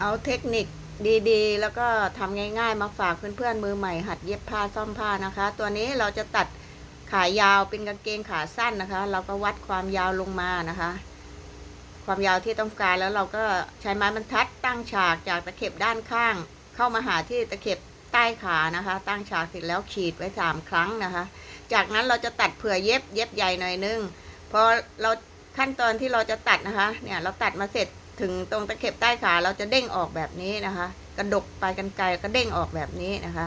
เอาเทคนิคดีๆ แล้วก็ทำง่าย ๆ มาฝากเพื่อนๆมือใหม่ หัดเย็บผ้าซ่อมผ้านะคะ ตัวนี้เราจะตัดขายาวเป็นกางเกงขาสั้นนะคะ เราก็วัดความยาวลงมานะคะ ความยาวที่ต้องการแล้วเราก็ใช้ไม้บรรทัดตั้งฉากจากตะเข็บด้านข้าง เข้ามาหาที่ตะเข็บใต้ขานะคะ ตั้งฉากเสร็จแล้วขีดไว้สามครั้งนะคะ จากนั้นเราจะตัดเผื่อเย็บเย็บใหญ่หน่อยนึงพอเราขั้นตอนที่เราจะตัดนะคะ เนี่ยเราตัดมาเสร็จ ถึงตรงตะเข็บใต้ขาเราจะเด้งออกแบบนี้นะคะ กระดกไปกันไกลก็เด้งออกแบบนี้นะคะ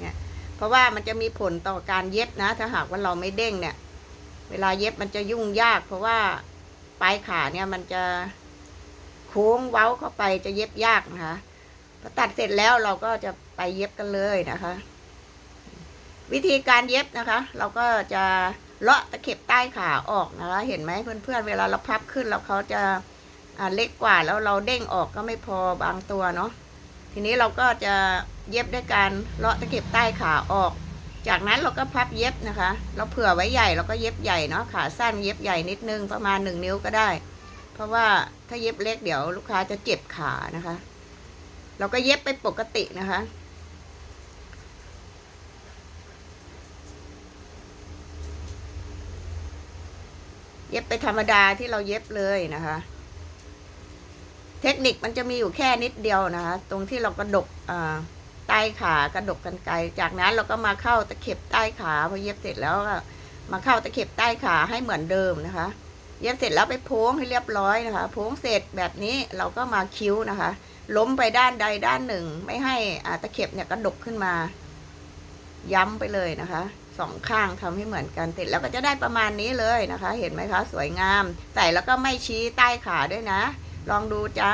เนี่ยเพราะว่ามันจะมีผลต่อการเย็บนะ ถ้าหากว่าเราไม่เด้งเนี่ย เวลาเย็บมันจะยุ่งยาก เพราะว่าปลายขาเนี่ยมันจะโค้งเว้าเข้าไปจะเย็บยากนะคะพอตัดเสร็จแล้วเราก็จะไปเย็บกันเลยนะคะ วิธีการเย็บนะคะ เราก็จะเลาะตะเข็บใต้ขาออกนะคะ เห็นไหมเพื่อนๆเวลาเราพับขึ้นแล้วเขาจะ เล็กกว่าแล้วเราเด้งออกก็ไม่พอบางตัวเนาะทีนี้เราก็จะเย็บด้วยการเลาะตะเข็บใต้ขาออก จากนั้นเราก็พับเย็บนะคะ เราเผื่อไว้ใหญ่เราก็เย็บใหญ่เนาะขาสั้นเย็บใหญ่นิดนึงประมาณหนึ่งนิ้วก็ได้ เพราะว่าถ้าเย็บเล็กเดี๋ยวลูกค้าจะเจ็บขานะคะ เราก็เย็บไปปกตินะคะเย็บไปธรรมดาที่เราเย็บเลยนะคะ เทคนิคมันจะมีอยู่แค่นิดเดียวนะคะตรงที่เรากระดกใต้ขากระดกกันไกล จากนั้นเราก็มาเข้าตะเข็บใต้ขาพอเย็บเสร็จแล้วก็มาเข้าตะเข็บใต้ขาให้เหมือนเดิมนะคะ เย็บเสร็จแล้วไปโพ้งให้เรียบร้อยนะคะ โพ้งเสร็จแบบนี้เราก็มาคิ้วนะคะ ล้มไปด้านใดด้านหนึ่ง ไม่ให้ตะเข็บเนี่ยกระดกขึ้นมา ย้ำไปเลยนะคะสองข้างทำให้เหมือนกันเสร็จแล้วก็จะได้ประมาณนี้เลยนะคะ เห็นไหมคะ สวยงาม ใส่แล้วก็ไม่ชี้ใต้ขาด้วยนะ ลองดูจ้า